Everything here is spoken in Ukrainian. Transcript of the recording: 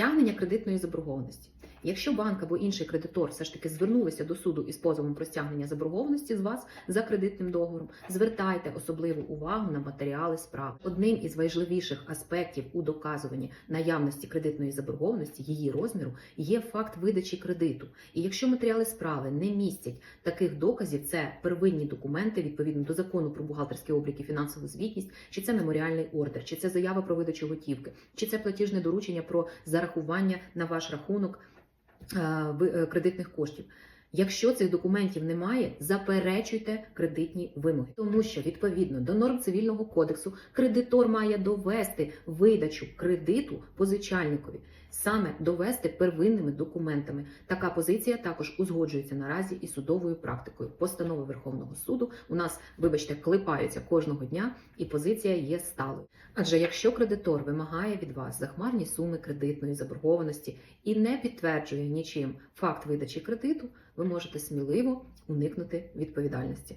Стягнення кредитної заборгованості. Якщо банк або інший кредитор все ж таки звернулися до суду із позовом про стягнення заборгованості з вас за кредитним договором, звертайте особливу увагу на матеріали справи. Одним із важливіших аспектів у доказуванні наявності кредитної заборгованості, її розміру, є факт видачі кредиту. І якщо матеріали справи не містять таких доказів, це первинні документи відповідно до закону про бухгалтерський облік і фінансову звітність, чи це меморіальний ордер, чи це заява про видачу готівки, чи це платіжне доручення про зарахування на ваш рахунок кредитних коштів. Якщо цих документів немає, заперечуйте кредитні вимоги, тому що відповідно до норм цивільного кодексу кредитор має довести видачу кредиту позичальникові, саме довести первинними документами. Така позиція також узгоджується наразі і судовою практикою. Постанови Верховного суду у нас, вибачте, клепаються кожного дня, і позиція є сталою. Адже якщо кредитор вимагає від вас захмарні суми кредитної заборгованості і не підтверджує нічим факт видачі кредиту, ви можете сміливо уникнути відповідальності.